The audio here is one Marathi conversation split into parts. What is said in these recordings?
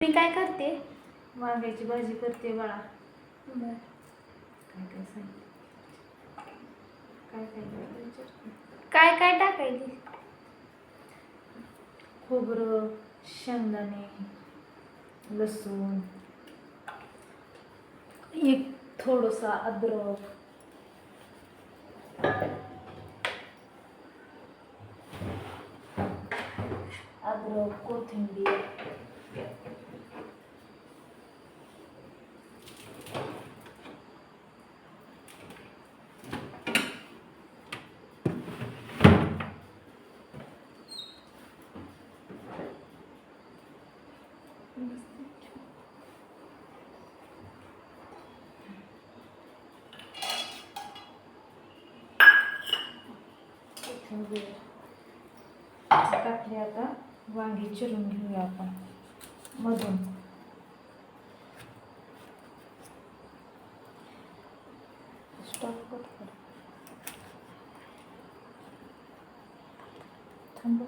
मी काय करते? वांग्याची भाजी करते बाळा. काय काय. काय काय टाकायची? खोबरं शेंगदाणे लसूण एक थोडंसं अद्रक. अद्रक कोथिंबीर. कोथिंबीर टाकली आता वांगी चिरून घेऊया आपण मधून स्टॉप कट कर थांब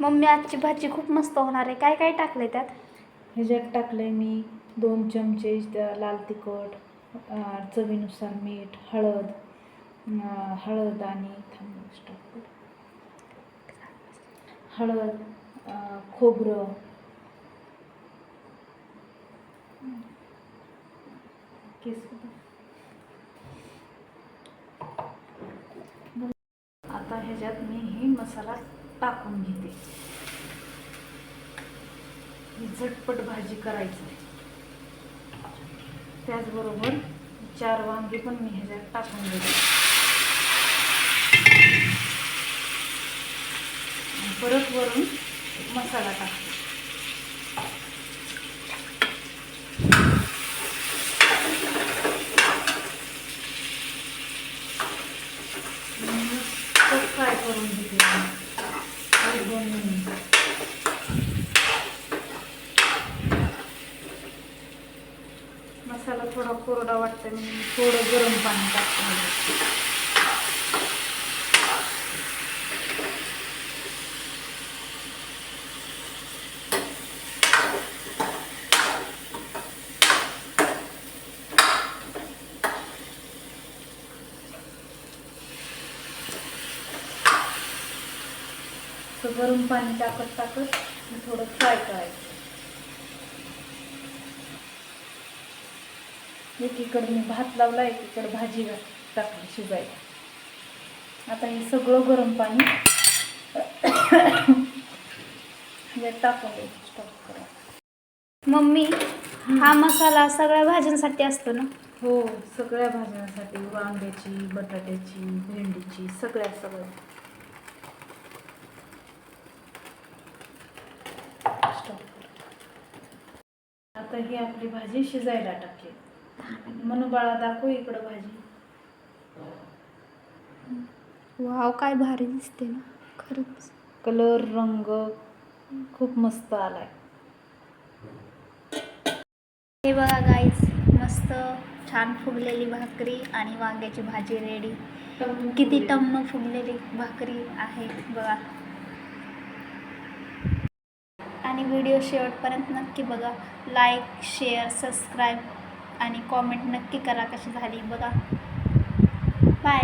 मम्मी आजची भाजी खूप मस्त होणार आहे. काय काय टाकलंय त्यात? ह्याच्यात टाकलंय मी दोन चमचे लाल तिखट चवीनुसार मीठ हळद हळद आणि थांब कर. हळद खोबरं केस आता ह्याच्यात मी ही मसाला टाकून घेते. ही झटपट भाजी करायची. त्याचबरोबर चार वांगे पण मी ह्याच्यात टाकून देते. परत वरून मसाला टाकते फ्राय करून घेते मी. एक दोन मिनिट मसाला थोडा कोरडा वाटतं मी थोडं गरम पाणी टाकतो. तर गरम पाणी टाकत टाकत थोडं फ्राय करायचं. एकीकडे मी भात लावला एकीकडे भाजी घा- टाकली शिजायला. आता हे सगळं गरम पाणी टाकून स्टॉप करा. मम्मी हा मसाला सगळ्या भाज्यांसाठी असतो ना? हो सगळ्या भाज्यांसाठी. वांग्याची बटाट्याची भेंडीची सगळ्या सगळ्या. आता ही आपली भाजी शिजायला टाकली. म्हणून बाळा दाखव इकडं भाजी. वाव काय भारी दिसते ना खरंच. कलर रंग खूप मस्त आलाय. हे बघा गाईस मस्त छान फुगलेली भाकरी आणि वांग्याची भाजी रेडी किती टम्म फुगलेली भाकरी आहे बघा. आणि व्हिडिओ शेवटपर्यंत नक्की बघा. लाईक शेअर सबस्क्राईब आणि कॉमेंट नक्की करा कशी झाली बघा. बाय